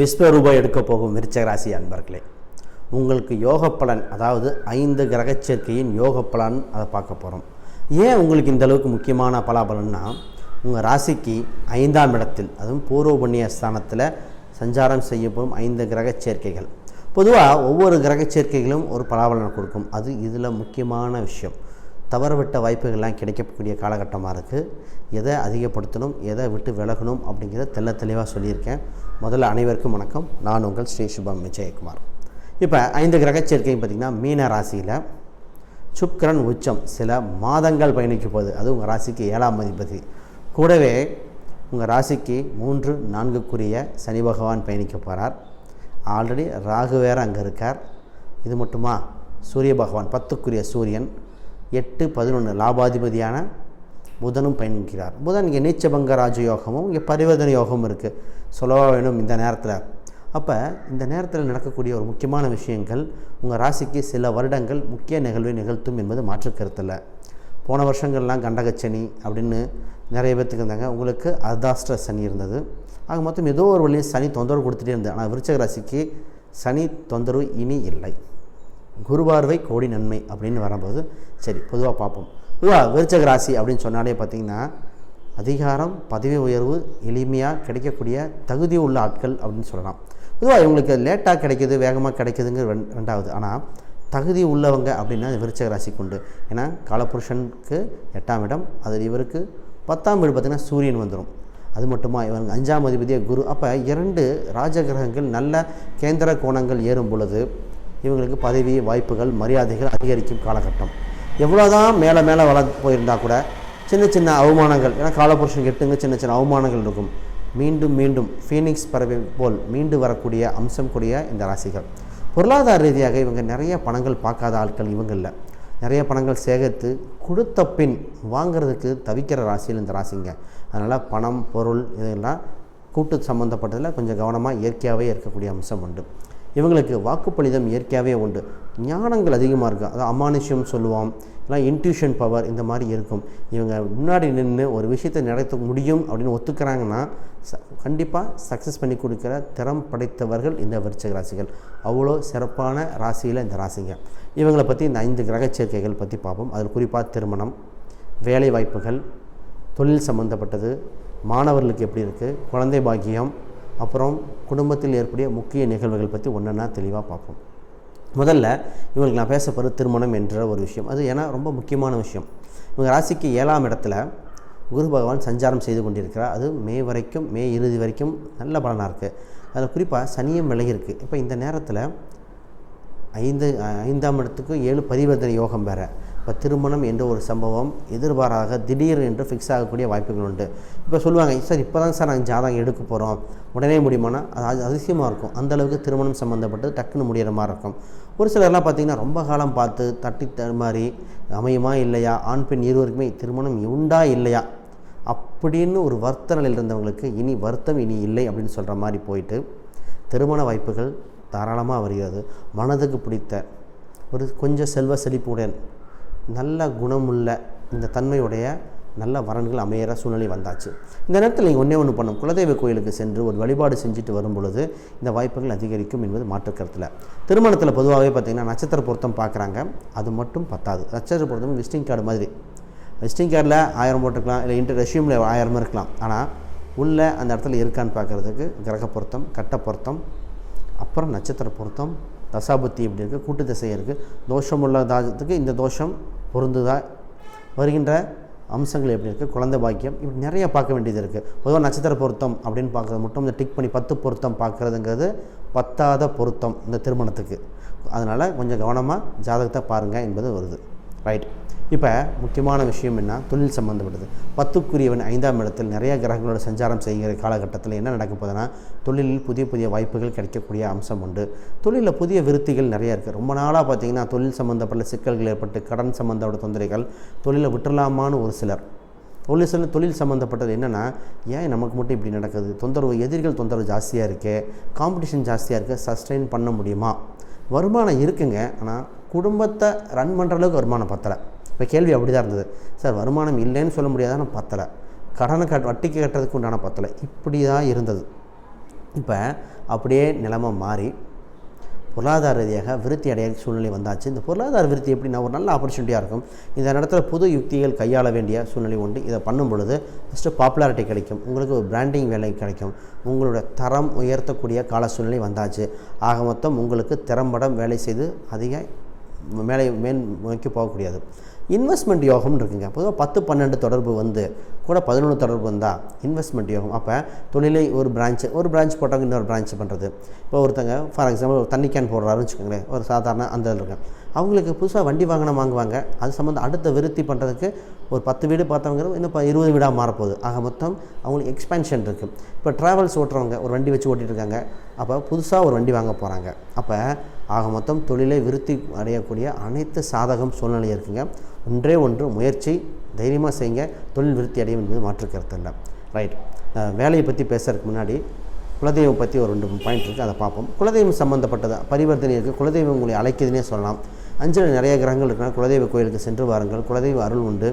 விஸ்வரூபம் எடுக்க போகும் விருச்சகராசி அன்பர்களே உங்களுக்கு யோக பலன் அதாவது ஐந்து கிரகச் சேர்க்கையின் யோக பலன் அதை பார்க்க போகிறோம் ஏன் உங்களுக்கு இந்த அளவுக்கு முக்கியமான பலாபலன்னா உங்கள் ராசிக்கு ஐந்தாம் இடத்தில் அதுவும் பூர்வ புண்ணிய ஸ்தானத்தில் சஞ்சாரம் செய்யப்படும் ஐந்து கிரகச் சேர்க்கைகள். பொதுவாக ஒவ்வொரு கிரகச் சேர்க்கைகளும் ஒரு பலாபலனை கொடுக்கும். அது இதில் முக்கியமான விஷயம். தவறவிட்ட வாய்ப்புகள்லாம் கிடைக்கக்கூடிய காலகட்டமாக இருக்குது எதை அதிகப்படுத்தணும் எதை விட்டு விலகணும் அப்படிங்கிறத தெல்ல தெளிவாக சொல்லியிருக்கேன். முதல்ல அனைவருக்கும் வணக்கம். நான் உங்கள் ஸ்ரீ சுபம் விஜயகுமார். இப்போ ஐந்து கிரகச்சேர்க்கையும் பார்த்திங்கன்னா மீன ராசியில் சுக்கிரன் உச்சம் சில மாதங்கள் பயணிக்க போகுது. அது உங்கள் ராசிக்கு ஏழாம் அதிபதி. கூடவே உங்கள் ராசிக்கு மூன்று நான்குக்குரிய சனி பகவான் பயணிக்க போகிறார் ஆல்ரெடி ராகு வேறு அங்கே இருக்கார். இது மட்டுமா? சூரிய பகவான் பத்துக்குரிய சூரியன். எட்டு பதினொன்று லாபாதிபதியான புதனும் பயணிக்கிறார். புதன் இங்கே நீச்சபங்க ராஜயோகமும் இங்கே பரிவர்த்தனை யோகமும் இருக்குது சொல்லவா வேணும் இந்த நேரத்தில். அப்போ இந்த நேரத்தில் நடக்கக்கூடிய ஒரு முக்கியமான விஷயங்கள் உங்கள் ராசிக்கு சில வருடங்கள் முக்கிய நிகழ்வை நிகழ்த்தும் என்பது மாற்று கருத்தில். போன வருஷங்கள்லாம் கண்டகச்சனி அப்படின்னு நிறைய பேர்த்துக்கு இருந்தாங்க. உங்களுக்கு அர்தாஷ்ட சனி இருந்தது. ஆக மொத்தம் ஏதோ ஒரு வழியில் சனி தொந்தரவு கொடுத்துட்டே இருந்தது ஆனால் விருச்சக ராசிக்கு சனி தொந்தரவு இனி இல்லை. குருபார்வை கோடி நன்மை அப்படின்னு வரும்போது சரி பொதுவாக பார்ப்போம். பொதுவாக விருச்சக ராசி அப்படின்னு சொன்னாலே பார்த்திங்கன்னா அதிகாரம் பதவி உயர்வு எளிமையாக கிடைக்கக்கூடிய தகுதி உள்ள ஆட்கள் அப்படின்னு சொல்லலாம். பொதுவாக இவங்களுக்கு லேட்டாக கிடைக்கிது வேகமாக கிடைக்குதுங்க ரெண்டாவது. ஆனால் தகுதி உள்ளவங்க அப்படின்னா விருச்சக ராசிக்கு உண்டு. ஏன்னா காலபுருஷனுக்கு எட்டாம் இடம் அதில் இவருக்கு பத்தாம் வீடு பார்த்திங்கன்னா சூரியன் வந்துடும் அது மட்டுமா இவங்க அஞ்சாம் அதிபதியே குரு. அப்போ இரண்டு ராஜகிரகங்கள் நல்ல கேந்திர கோணங்கள் ஏறும் பொழுது இவங்களுக்கு பதவி வாய்ப்புகள் மரியாதைகள் அதிகரிக்கும் காலகட்டம். எவ்வளோதான் மேலே மேலே வளர்ந்து போயிருந்தால் கூட சின்ன சின்ன அவமானங்கள் ஏன்னா காலபுருஷன் கெட்டுங்க சின்ன சின்ன அவமானங்கள் இருக்கும். மீண்டும் மீண்டும் ஃபீனிக்ஸ் பறவை போல் மீண்டு வரக்கூடிய அம்சம் கூடிய இந்த ராசிகள். பொருளாதார ரீதியாக இவங்க நிறைய பணங்கள் பார்க்காத ஆட்கள் இவங்களில் நிறைய பணங்கள் சேகரித்து கொடுத்த பின் வாங்கிறதுக்கு தவிக்கிற ராசியில் இந்த ராசிங்க. அதனால் பணம் பொருள் இதெல்லாம் கூட்டு சம்மந்தப்பட்டதில் கொஞ்சம் கவனமாக இயற்கையாகவே இருக்கக்கூடிய அம்சம் உண்டு. இவங்களுக்கு வாக்குப்பளிதம் இயற்கையாகவே உண்டு. ஞானங்கள் அதிகமாக இருக்கும் அதாவது அமானுஷ்யம் சொல்லுவோம். இல்லை இன்ட்யூஷன் பவர் இந்த மாதிரி இருக்கும். இவங்க முன்னாடி நின்று ஒரு விஷயத்தை நடத்த முடியும் அப்படின்னு ஒத்துக்கிறாங்கன்னா ச கண்டிப்பாக சக்ஸஸ் பண்ணி கொடுக்குற திறம் படைத்தவர்கள் இந்த விருச்சக ராசிகள். அவ்வளோ சிறப்பான ராசியில் இந்த ராசிங்க. இவங்களை பற்றி இந்த ஐந்து கிரக சேர்க்கைகள் பற்றி பார்ப்போம். அதில் குறிப்பாக திருமணம் வேலை வாய்ப்புகள் தொழில் சம்மந்தப்பட்டது மாணவர்களுக்கு எப்படி இருக்குது குழந்தை பாக்கியம் அப்புறம் குடும்பத்தில் ஏற்புடைய முக்கிய நிகழ்வுகள் பற்றி ஒன்றா தெளிவாக பார்ப்போம். முதல்ல இவங்களுக்கு நான் பேச போகிற திருமணம் என்ற ஒரு விஷயம். அது ஏன்னா ரொம்ப முக்கியமான விஷயம். இவங்க ராசிக்கு ஏழாம் இடத்துல குரு பகவான் சஞ்சாரம் செய்து கொண்டிருக்கிறார். அது மே வரைக்கும் மே இறுதி வரைக்கும் நல்ல பலனாக இருக்குது அதில் குறிப்பாக சனியும் விலகி இருக்குது இப்போ இந்த நேரத்தில் ஐந்து ஐந்தாம் இடத்துக்கு ஏழு பரிவர்த்தனை யோகம் வேறு. இப்போ திருமணம் என்ற ஒரு சம்பவம் எதிர்பாராக திடீர் என்று ஃபிக்ஸ் ஆகக்கூடிய வாய்ப்புகள் உண்டு. இப்போ சொல்லுவாங்க சார் இப்போ தான் சார் நாங்கள் ஜாதகம் எடுக்க போகிறோம் உடனே முடியுமானா? அது அதிசயமாக இருக்கும். அந்தளவுக்கு திருமணம் சம்மந்தப்பட்டு டக்குன்னு முடிகிற மாதிரி இருக்கும். ஒரு சிலர்லாம் பார்த்திங்கன்னா ரொம்ப காலம் பார்த்து தட்டி மாதிரி அமையுமா இல்லையா? ஆண் பெண் இருவருக்குமே திருமணம் உண்டா இல்லையா? அப்படின்னு ஒரு வருத்த நிலையில் இருந்தவங்களுக்கு இனி வருத்தம் இனி இல்லை அப்படின்னு சொல்கிற மாதிரி போயிட்டு திருமண வாய்ப்புகள் தாராளமாக வருகிறது. மனதுக்கு பிடித்த ஒரு கொஞ்சம் செல்வ செழிப்புடன் நல்ல குணமுள்ள இந்த தன்மையுடைய நல்ல வரன்கள் அமையிற சூழ்நிலை வந்தாச்சு. இந்த நேரத்தில் நீங்கள் ஒன்றே ஒன்று பண்ணும் குலதெய்வ கோயிலுக்கு சென்று ஒரு வழிபாடு செஞ்சுட்டு வரும் பொழுது இந்த வாய்ப்புகள் அதிகரிக்கும் என்பது மாற்று கருத்தில். திருமணத்தில் பொதுவாகவே பார்த்திங்கன்னா நட்சத்திர பொருத்தம் பார்க்குறாங்க அது மட்டும் பத்தாது. நட்சத்திர பொருத்தம் விசிட்டிங் கார்டு மாதிரி. விசிட்டிங் கார்டில் ஆயிரம் போட்டுக்கலாம் இல்லை இன்டர் ரெஷ்யூமில் ஆயிரம் இருக்கலாம். ஆனால் உள்ளே அந்த இடத்துல இருக்கான்னு பார்க்குறதுக்கு கிரக பொருத்தம் கட்ட பொருத்தம் அப்புறம் நட்சத்திர பொருத்தம் தசாபுத்தி எப்படி இருக்குது கூட்டு திசை இருக்குது தோஷமுள்ள தாஜத்துக்கு இந்த தோஷம் பொருந்துதா? வருகின்ற அம்சங்கள் எப்படி இருக்குது குழந்தை பாக்கியம். இப்படி நிறைய பார்க்க வேண்டியது இருக்குது பொதுவாக நட்சத்திர பொருத்தம் அப்படின்னு பார்க்குறது மட்டும் இந்த டிக் பண்ணி பத்து பொருத்தம் பார்க்குறதுங்கிறது பத்தாத பொருத்தம் இந்த திருமணத்துக்கு. அதனால் கொஞ்சம் கவனமாக ஜாதகத்தை பாருங்கள் என்பது வருது. ரைட் இப்போ முக்கியமான விஷயம் என்ன? தொழில் சம்மந்தப்பட்டது பத்துக்குரியவன் ஐந்தாம் இடத்தில் நிறைய கிரகங்களோட சஞ்சாரம் செய்கிற காலகட்டத்தில் என்ன நடக்க போகுதுன்னா தொழிலில் புதிய புதிய வாய்ப்புகள் கிடைக்கக்கூடிய அம்சம் உண்டு. தொழிலில் புதிய விருத்திகள் நிறையா இருக்குது ரொம்ப நாளாக பார்த்தீங்கன்னா தொழில் சம்மந்தப்பட்ட சிக்கல்கள் ஏற்பட்டு கடன் சம்மந்தப்பட்ட தொந்தரைகள் தொழிலை விட்டுறலாமான்னு ஒரு சிலர். ஒரு சில தொழில் சம்மந்தப்பட்டது என்னென்னா ஏன் நமக்கு மட்டும் இப்படி நடக்குது? தொந்தரவு எதிரிகள் தொந்தரவு ஜாஸ்தியாக இருக்கே காம்படிஷன் ஜாஸ்தியாக இருக்குது சஸ்டெயின் பண்ண முடியுமா? வருமானம் இருக்குங்க. ஆனால் குடும்பத்தை ரன் பண்ணுற அளவுக்கு வருமானம் பத்தலை. இப்போ கேள்வி அப்படி தான் இருந்தது. சார் வருமானம் இல்லைன்னு சொல்ல முடியாதான பத்தலை. கடனை கட் வட்டிக்கு கட்டுறதுக்கு உண்டான பத்தலை. இப்படி தான் இருந்தது. இப்போ அப்படியே நிலைமை மாறி பொருளாதார ரீதியாக விருத்தி அடைய சூழ்நிலை வந்தாச்சு. இந்த பொருளாதார விருத்தி எப்படின்னா ஒரு நல்ல ஆப்பர்ச்சுனிட்டியாக இருக்கும். இந்த நேரத்தில் புது யுக்திகள் கையாள வேண்டிய சூழ்நிலை உண்டு. இதை பண்ணும் பொழுது ஃபஸ்ட்டு பாப்புலாரிட்டி கிடைக்கும். உங்களுக்கு ஒரு பிராண்டிங் வேலை கிடைக்கும். உங்களோட தரம் உயர்த்தக்கூடிய கால சூழ்நிலை வந்தாச்சு. ஆக மொத்தம் உங்களுக்கு திறம்படம் வேலை செய்து அதிக மேலே மேன் நோக்கி போகக்கூடியது. இன்வெஸ்ட்மெண்ட் யோகம்னு இருக்குங்க. பொதுவாக பத்து பன்னெண்டு தொடர்பு வந்து கூட பதினொன்று தொடர்பு வந்தால் இன்வெஸ்ட்மெண்ட் யோகம். அப்போ தொழிலை ஒரு பிரான்ச்சு ஒரு பிரான்ச் போட்டவங்க இன்னொரு பிரான்ச் பண்ணுறது இப்போ ஒருத்தங்க ஃபார் எக்ஸாம்பிள் ஒரு தண்ணி கேன் போடுறாருன்னு வச்சுக்கோங்களேன். ஒரு சாதாரண அந்த இதில் அவங்களுக்கு புதுசாக வண்டி வாங்கின வாங்குவாங்க. அது சம்மந்தம் அடுத்த விருத்தி பண்ணுறதுக்கு ஒரு பத்து வீடு பார்த்தவங்க இன்னும் இப்போ இருபது வீடாக மாறப்போகுது. ஆக மொத்தம் அவங்களுக்கு எக்ஸ்பென்ஷன் இருக்குது இப்போ ட்ராவல்ஸ் ஓட்டுறவங்க ஒரு வண்டி வச்சு ஓட்டிகிட்ருக்காங்க அப்போ புதுசாக ஒரு வண்டி வாங்க போகிறாங்க அப்போ ஆக மொத்தம் தொழிலை விருத்தி அடையக்கூடிய அனைத்து சாதகம் சூழ்நிலை இருக்குங்க. ஒன்றே ஒன்று முயற்சி தைரியமாக செய்யுங்க. தொழில் விருத்தி அடையும் என்பது மாற்று கருத்து இல்லை. ரைட் வேலையை பற்றி பேசுறதுக்கு முன்னாடி குலதெய்வம் பற்றி ஒரு ரெண்டு பாயிண்ட் இருக்குது அதை பார்ப்போம். குலதெய்வம் சம்மந்தப்பட்டது பரிவர்த்தனை இருக்குது குலதெய்வம் உங்களை அழைக்குதுன்னே சொல்லலாம். அஞ்சில் நிறைய கிரகங்கள் இருக்குன்னா குலதெய்வ கோயிலுக்கு சென்று வாருங்கள். குலதெய்வ அருள் உண்டு.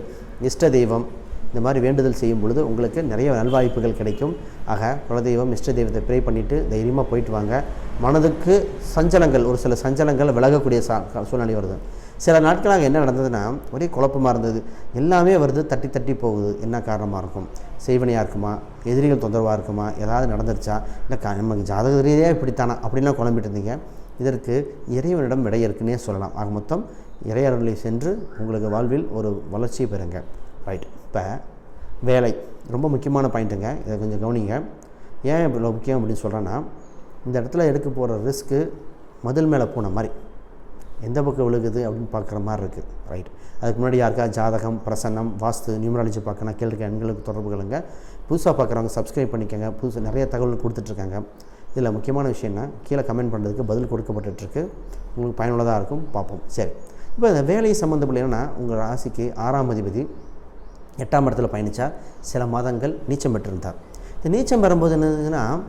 இஷ்ட தெய்வம் இந்த மாதிரி வேண்டுதல் செய்யும் பொழுது உங்களுக்கு நிறைய நல்வாய்ப்புகள் கிடைக்கும். ஆக குலதெய்வம் இஷ்ட தெய்வத்தை ப்ரே பண்ணிவிட்டு தைரியமாக போயிட்டு வாங்க. மனதுக்கு சஞ்சலங்கள் ஒரு சில சஞ்சலங்கள் விலகக்கூடிய சா சூழ்நிலை வருது. சில நாட்களாக என்ன நடந்ததுன்னா ஒரே குழப்பமாக இருந்தது. எல்லாமே வருது தட்டி தட்டி போகுது. என்ன காரணமாக இருக்கும்? செய்வனையாக இருக்குமா? எதிரிகள் தொந்தரவாக இருக்குமா? ஏதாவது நடந்துருச்சா? இல்லை க நமக்கு ஜாதக ரீதியாக இப்படித்தானா? அப்படின்லாம் குழம்பிட்டு இருந்தீங்க. இதற்கு இறைவனிடம் விடை இருக்குன்னே சொல்லலாம். ஆக மொத்தம் இறையருளை சென்று உங்களுக்கு வாழ்வில் ஒரு வளர்ச்சியை பெறுங்க. ரைட் இப்போ வேலை. ரொம்ப முக்கியமான பாயிண்ட்டுங்க. இதை கொஞ்சம் கவனிங்க. ஏன் இவ்வளோ முக்கியம் அப்படின்னு சொல்கிறேன்னா இந்த இடத்துல எடுக்க போகிற ரிஸ்க்கு மதில் மேலே போன மாதிரி. எந்த பக்கம் விழுகுது அப்படின்னு பார்க்குற மாதிரி இருக்குது ரைட் அதுக்கு முன்னாடி யாருக்கா ஜாதகம் பிரசன்னம் வாஸ்து நியூமராலஜி பார்க்கணும் கேள்வி எண்களுக்கு தொடர்புகளுங்க புதுசாக பார்க்குறவங்க சப்ஸ்கிரைப் பண்ணிக்கோங்க. புதுசாக நிறைய தகவல் கொடுத்துட்ருக்காங்க இதில் முக்கியமான விஷயம்னா கீழே கமெண்ட் பண்ணுறதுக்கு பதில் கொடுக்கப்பட்டுருக்கு. உங்களுக்கு பயனுள்ளதாக இருக்கும். பார்ப்போம். சரி. இப்போ இந்த வேலை என்னென்னா உங்கள் ராசிக்கு ஆறாம் அதிபதி எட்டாம் இடத்துல பயணித்தார் சில மாதங்கள் நீச்சம் பெற்றிருந்தார். இந்த நீச்சம் பெறும்போது என்னதுன்னா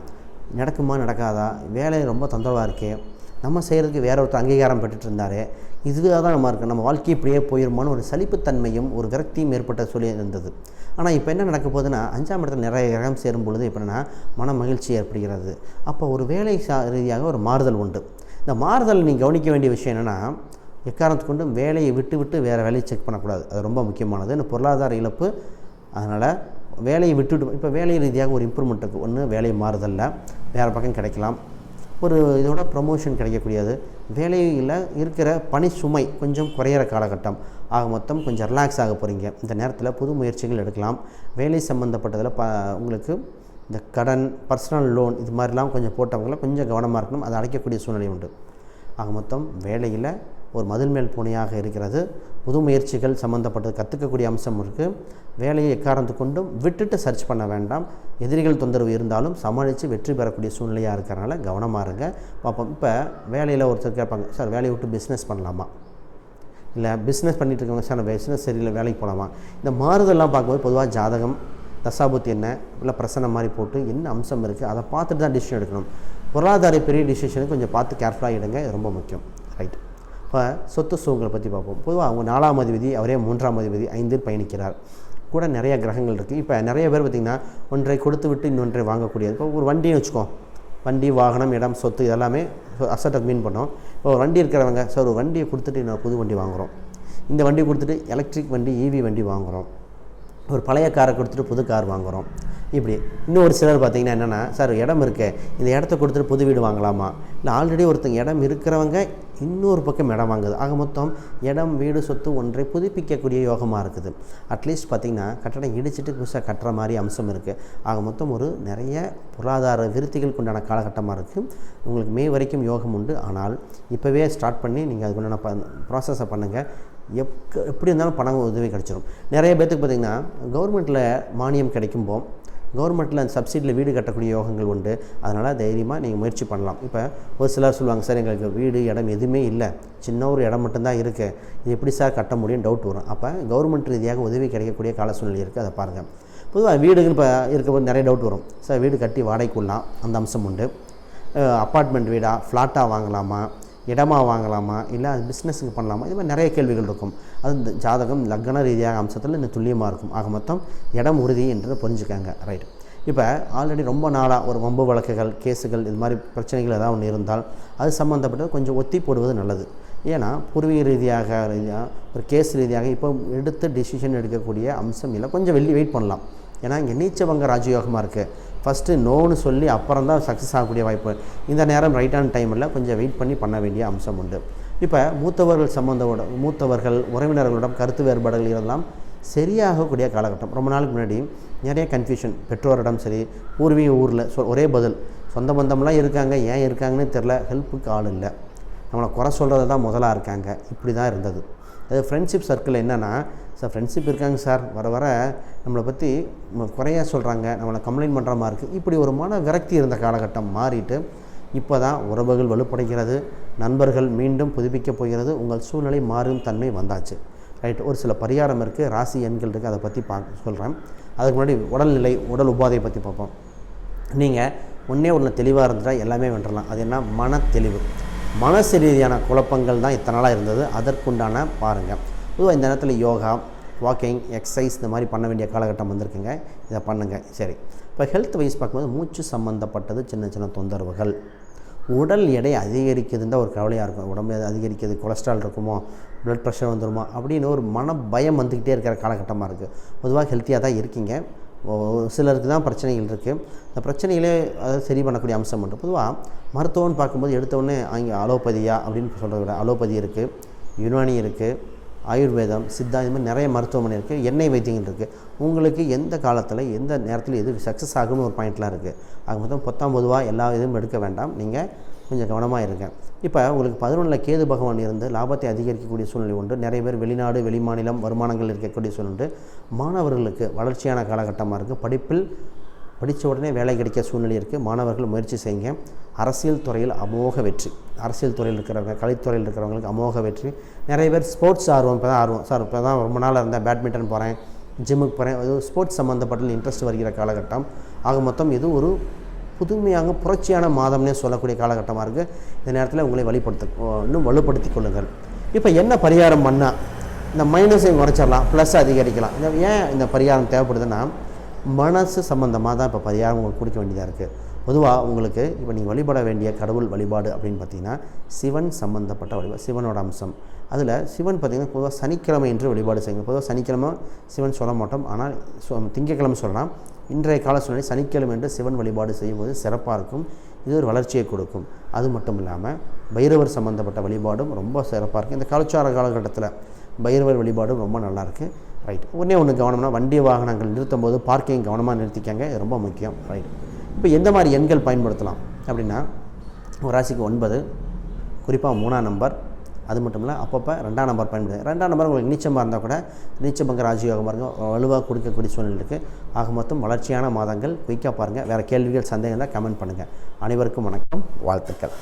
நடக்குமா நடக்காதா? வேலை ரொம்ப தொந்தரவாக இருக்கே. நம்ம செய்கிறதுக்கு வேற ஒருத்தர் அங்கீகாரம் பெற்றுட்டு இருந்தாரே இதுவாக தான் நம்ம இருக்குது நம்ம வாழ்க்கை இப்படியே போயிருமான்னு ஒரு சலிப்புத்தன்மையும் ஒரு விரக்தியும் ஏற்பட்ட சொல்லி இருந்தது. ஆனால் இப்போ என்ன நடக்க போகுதுன்னா அஞ்சாம் இடத்துல நிறைய கிரகம் சேரும் பொழுது எப்படின்னா மன மகிழ்ச்சி ஏற்படுகிறது. அப்போ ஒரு வேலை சா ரீதியாக ஒரு மாறுதல் உண்டு. இந்த மாறுதல் நீங்கள் கவனிக்க வேண்டிய விஷயம் என்னென்னா எக்காரணத்து கொண்டும் வேலையை விட்டு விட்டு வேறு வேலையை செக் பண்ணக்கூடாது. அது ரொம்ப முக்கியமானது. இந்த பொருளாதார இழப்பு அதனால் வேலையை விட்டுவிட்டு இப்போ வேலை ரீதியாக ஒரு இம்ப்ரூவ்மெண்ட் இருக்குது ஒன்று வேலை மாறுதலில். வேறு பக்கம் கிடைக்கலாம். ஒரு இதோட ப்ரமோஷன் கிடைக்கக்கூடியது. வேலையில் இருக்கிற பணி சுமை கொஞ்சம் குறையிற காலகட்டம். ஆக மொத்தம் கொஞ்சம் ரிலாக்ஸ் ஆக போகிறீங்க இந்த நேரத்தில் புது முயற்சிகள் எடுக்கலாம். வேலை சம்மந்தப்பட்டதில் ப உங்களுக்கு இந்த கடன் பர்சனல் லோன் இது மாதிரிலாம் கொஞ்சம் போட்டவங்கள கொஞ்சம் கவனமாக இருக்கணும். அதை அடைக்கக்கூடிய சூழ்நிலை உண்டு. ஆக மொத்தம் வேலையில் ஒரு மதில் மேல் பூனையாக இருக்கிறது. புது முயற்சிகள் சம்மந்தப்பட்டது கற்றுக்கக்கூடிய அம்சம் இருக்குது வேலையை எக்காரணத்து கொண்டும் விட்டுட்டு சர்ச் பண்ண வேண்டாம். எதிரிகள் தொந்தரவு இருந்தாலும் சமாளித்து வெற்றி பெறக்கூடிய சூழ்நிலையாக இருக்கிறனால கவனமாக இருங்க. பார்ப்போம் இப்போ வேலையில் ஒருத்தர் கேட்பாங்க சார் வேலையை விட்டு பிஸ்னஸ் பண்ணலாமா? இல்லை பிஸ்னஸ் பண்ணிட்டு இருக்கவங்க சார் பிஸ்னஸ் சரியில்லை வேலைக்கு போகலாமா இந்த மாறுதல்லாம் பார்க்கும்போது பொதுவாக ஜாதகம் தசாபுத்தி என்ன இல்லை பிரசனை மாதிரி போட்டு என்ன அம்சம் இருக்குது அதை பார்த்துட்டு தான் டிசிஷன் எடுக்கணும். பொருளாதார பெரிய டிசிஷனுக்கு கொஞ்சம் பார்த்து கேர்ஃபுல்லாக எடுங்க ரொம்ப முக்கியம். ரைட் இப்போ சொத்து சுகங்களை பற்றி பார்ப்போம். பொதுவாக அவங்க நாலாம் அதிபதி அவரே மூன்றாம் அதிபதி ஐந்தில் பயணிக்கிறார். கூட நிறைய கிரகங்கள் இருக்குது இப்போ நிறைய பேர் பார்த்திங்கன்னா ஒன்றை கொடுத்து விட்டு இன்னொன்றை வாங்கக்கூடியது. இப்போ ஒரு வண்டின்னு வச்சுக்கோ. வண்டி வாகனம் இடம் சொத்து இதெல்லாமே அசட்டை மீன் பண்ணோம். இப்போ ஒரு வண்டி இருக்கிறவங்க சார் ஒரு வண்டியை கொடுத்துட்டு இன்னொரு புது வண்டி வாங்குகிறோம் இந்த வண்டி கொடுத்துட்டு எலக்ட்ரிக் வண்டி ஈவி வண்டி வாங்குகிறோம் ஒரு பழைய காரை கொடுத்துட்டு புது கார் வாங்குகிறோம் இப்படி இன்னும் ஒரு சிலர் பார்த்திங்கன்னா என்னென்னா சார் இடம் இருக்கே இந்த இடத்த கொடுத்துட்டு புது வீடு வாங்கலாமா? இல்லை ஆல்ரெடி ஒருத்தங்க இடம் இருக்கிறவங்க இன்னொரு பக்கம் இடம் வாங்குது. ஆக மொத்தம் இடம் வீடு சொத்து ஒன்றை புதுப்பிக்கக்கூடிய யோகமாக இருக்குது. அட்லீஸ்ட் பார்த்திங்கன்னா கட்டடம் இடிச்சிட்டு புதுசாக கட்டுற மாதிரி அம்சம் இருக்குது ஆக மொத்தம் ஒரு நிறைய பொருளாதார விருத்திகளுக்கு உண்டான காலகட்டமாக இருக்குது உங்களுக்கு மே வரைக்கும் யோகம் உண்டு. ஆனால் இப்போவே ஸ்டார்ட் பண்ணி நீங்கள் அதுக்கு உண்டான ப ப்ராசஸை பண்ணுங்கள் எப் எப்படி இருந்தாலும் பணம் உதவி கிடச்சிரும். நிறைய பேர்த்துக்கு பார்த்திங்கன்னா கவர்மெண்ட்டில் மானியம் கிடைக்கும்போ கவர்மெண்ட்டில் அந்த சப்சிடியில் வீடு கட்டக்கூடிய யோகங்கள் உண்டு. அதனால் தைரியமாக நீங்கள் முயற்சி பண்ணலாம். இப்போ ஒரு சிலர் சொல்லுவாங்க சார் எங்களுக்கு வீடு இடம் எதுவுமே இல்லை. சின்ன ஒரு இடம் மட்டும்தான் இருக்குது இது எப்படி சார் கட்ட முடியும் டவுட் வரும். அப்போ கவர்மெண்ட் ரீதியாக உதவி கிடைக்கக்கூடிய கால சூழ்நிலை இருக்குது அதை பாருங்கள் பொதுவாக வீடுகள் இப்போ இருக்கும்போது நிறைய டவுட் வரும். சார் வீடு கட்டி வாடகைக்குள்ளலாம் அந்த அம்சம் உண்டு. அப்பார்ட்மெண்ட் வீடாக ஃப்ளாட்டாக வாங்கலாமா? இடமாக வாங்கலாமா? இல்லை அது பிஸ்னஸுக்கு பண்ணலாமா? இது மாதிரி நிறைய கேள்விகள் இருக்கும். அது இந்த ஜாதகம் லக்ன ரீதியாக அம்சத்தில் இந்த துல்லியமாக இருக்கும். ஆக மொத்தம் இடம் உறுதி என்றதை புரிஞ்சுக்காங்க. ரைட் இப்போ ஆல்ரெடி ரொம்ப நாளாக ஒரு வம்பு வழக்குகள் கேஸுகள் இது மாதிரி பிரச்சனைகள் ஏதாவது ஒன்று இருந்தால் அது சம்மந்தப்பட்டது கொஞ்சம் ஒத்தி போடுவது நல்லது. ஏன்னா பூர்வீக ரீதியாக ரீதியாக ஒரு கேஸ் ரீதியாக இப்போ எடுத்து டிசிஷன் எடுக்கக்கூடிய அம்சம் இல்லை. கொஞ்சம் வெளியே வெயிட் பண்ணலாம். ஏன்னா இங்கே நீச்சவங்க ராஜயோகமாக இருக்குது ஃபஸ்ட்டு நோன்னு சொல்லி அப்புறம் தான் சக்ஸஸ் ஆகக்கூடிய வாய்ப்பு. இந்த நேரம் ரைட்டான டைமில் கொஞ்சம் வெயிட் பண்ணி பண்ண வேண்டிய அம்சம் உண்டு. இப்போ மூத்தவர்கள் சம்மந்தோட மூத்தவர்கள் உறவினர்களிடம் கருத்து வேறுபாடுகள் இதெல்லாம் சரியாகக்கூடிய காலகட்டம். ரொம்ப நாளுக்கு முன்னாடி நிறைய கன்ஃபியூஷன் பெற்றோரிடம் சரி பூர்வீக ஊரில் சொ ஒரே பதில் சொந்த பந்தம்லாம் இருக்காங்க ஏன் இருக்காங்கன்னு தெரில ஹெல்ப்புக்கு ஆள் இல்லை. நம்மளை குறை சொல்கிறது தான் முதலாக இருக்காங்க. இப்படி தான் இருந்தது. அது ஃப்ரெண்ட்ஷிப் சர்க்கிள் என்னென்னா சார் ஃப்ரெண்ட்ஷிப் இருக்காங்க சார் வர வர நம்மளை பற்றி குறையாக சொல்கிறாங்க நம்மளை கம்ப்ளைண்ட் பண்ணுற மாதிரி இருக்குது இப்படி ஒரு மன விரக்தி இருந்த காலகட்டம் மாறிட்டு இப்போ தான் உறவுகள் வலுப்படைகிறது. நண்பர்கள் மீண்டும் புதுப்பிக்கப் போகிறது. உங்கள் சூழ்நிலை மாறும் தன்மை வந்தாச்சு. ரைட் ஒரு சில பரிகாரம் இருக்குது ராசி எண்கள் இருக்குது அதை பற்றி பார்க்க சொல்கிறேன் அதுக்கு முன்னாடி உடல்நிலை உடல் உபாதையை பற்றி பார்ப்போம். நீங்கள் ஒன்றே ஒன்று தெளிவாக இருந்துட்டால் எல்லாமே வென்றலாம் அது என்ன? மன தெளிவு மனசு ரீதியான குழப்பங்கள் தான் இத்தனை நாளாக இருந்தது. அதற்குண்டான பாருங்கள் பொதுவாக இந்த நேரத்தில் யோகா வாக்கிங் எக்ஸசைஸ் இந்த மாதிரி பண்ண வேண்டிய காலகட்டம் வந்திருக்குங்க. இதை பண்ணுங்கள் சரி. இப்போ ஹெல்த் வைஸ் பார்க்கும்போது மூச்சு சம்மந்தப்பட்டது சின்ன சின்ன தொந்தரவுகள். உடல் எடை அதிகரிக்குதுன்னு ஒரு கவலையாக இருக்கும். உடம்பு அதிகரிக்குது கொலஸ்ட்ரால் இருக்குமோ ப்ளட் ப்ரெஷர் வந்துருமோ அப்படின்னு ஒரு மன பயம் வந்துக்கிட்டே இருக்கிற காலகட்டமாக இருக்குது பொதுவாக ஹெல்த்தியாக தான் இருக்கீங்க. சிலருக்கு தான் பிரச்சனைகள் இருக்குது இந்த பிரச்சனைகளே அதை சரி பண்ணக்கூடிய அம்சம் உண்டு. பொதுவாக மருத்துவம்னு பார்க்கும்போது எடுத்தோடனே அங்கே அலோபதியா? அப்படின்னு சொல்கிறத விட அலோபதி இருக்குது யுனானி இருக்குது ஆயுர்வேதம் சித்தா இது மாதிரி நிறைய மருத்துவமனை இருக்குது எண்ணெய் வைத்தியங்கள் இருக்குது உங்களுக்கு எந்த காலத்தில் எந்த நேரத்தில் எது சக்ஸஸ் ஆகும்னு ஒரு பாயிண்ட்லாம் இருக்குது அது மொத்தம் பொத்தாம் பொதுவாக எல்லா இதுவும் எடுக்க வேண்டாம். நீங்கள் கொஞ்சம் கவனமாக இருக்கேன் இப்போ உங்களுக்கு பதினொன்றில் கேது பகவான் இருந்து லாபத்தை அதிகரிக்கக்கூடிய சூழ்நிலை உண்டு. நிறைய பேர் வெளிநாடு வெளிமாநிலம் வருமானங்கள் இருக்கக்கூடிய சூழ்நிலை மாணவர்களுக்கு வளர்ச்சியான காலகட்டமாக இருக்குது படிப்பில் படித்த உடனே வேலை கிடைக்க சூழ்நிலை இருக்குது மாணவர்கள் முயற்சி செய்யுங்க. அரசியல் துறையில் அமோக வெற்றி. அரசியல் துறையில் இருக்கிறவங்க கலைத்துறையில் இருக்கிறவங்களுக்கு அமோக வெற்றி. நிறைய பேர் ஸ்போர்ட்ஸ் ஆர்வம் இப்போ தான் ஆர்வம். சார் இப்போ தான் ரொம்ப நாளாக இருந்தேன். பேட்மிண்டன் போகிறேன் ஜிம்முக்கு போகிறேன் அது ஸ்போர்ட்ஸ் சம்மந்தப்பட்ட இன்ட்ரெஸ்ட் வருகிற காலகட்டம். ஆக மொத்தம் இது ஒரு புதுமையாக புரட்சியான மாதம்னே சொல்லக்கூடிய காலகட்டமாக இருக்குது இந்த நேரத்தில் உங்களை வழிபடுத்த இன்னும் வலுப்படுத்தி கொள்ளுங்கள். இப்போ என்ன பரிகாரம் பண்ணால் இந்த மைனஸை குறைச்சிடலாம் ப்ளஸ் அதிகரிக்கலாம். இந்த ஏன் இந்த பரிகாரம் தேவைப்படுதுன்னா மனசு சம்மந்தமாக தான் இப்போ பரிகாரம் உங்களுக்கு கொடுக்க வேண்டியதாக இருக்குது பொதுவாக உங்களுக்கு இப்போ நீங்கள் வழிபட வேண்டிய கடவுள் வழிபாடு அப்படின்னு பார்த்தீங்கன்னா சிவன் சம்மந்தப்பட்ட வழிபாடு சிவனோட அம்சம். அதில் சிவன் பார்த்திங்கன்னா பொதுவாக சனிக்கிழமை என்று வழிபாடு செய்யுங்க. பொதுவாக சனிக்கிழமை சிவன் சொல்ல மாட்டோம். ஆனால் திங்கக்கிழமை சொல்லலாம். இன்றைய கால சூழ்நிலை சனிக்கிழமை என்று சிவன் வழிபாடு செய்யும்போது சிறப்பாக இருக்கும். இது ஒரு வளர்ச்சியை கொடுக்கும். அது மட்டும் இல்லாமல் பைரவர் சம்மந்தப்பட்ட வழிபாடும் ரொம்ப சிறப்பாக இருக்குது இந்த கலாச்சார காலகட்டத்தில் பைரவர் வழிபாடும் ரொம்ப நல்லாயிருக்கு ரைட் உடனே ஒன்று கவனம்னா வண்டி வாகனங்கள் நிறுத்தும் போது பார்க்கிங் கவனமாக நிறுத்திக்கங்க. இது ரொம்ப முக்கியம். ரைட் இப்போ எந்த மாதிரி எண்கள் பயன்படுத்தலாம்? அப்படின்னா ஒரு ராசிக்கு ஒன்பது குறிப்பாக மூணாம் நம்பர் அது மட்டும் இல்லை அப்பப்போ ரெண்டாம் நம்பர் பயன்படுது. ரெண்டாம் நம்பர் உங்களுக்கு நீச்சமாக இருந்தால் கூட நீச்சபங்க ராஜயோகம் பாருங்கள் வலுவாக கொடுக்கக்கூடிய சூழ்நிலை இருக்குது ஆக மொத்தம் வளர்ச்சியான மாதங்கள் குயிக்காக பாருங்கள் வேறு கேள்விகள் சந்தேகம் தான் கமெண்ட் பண்ணுங்கள் அனைவருக்கும் வணக்கம். வாழ்த்துக்கள்.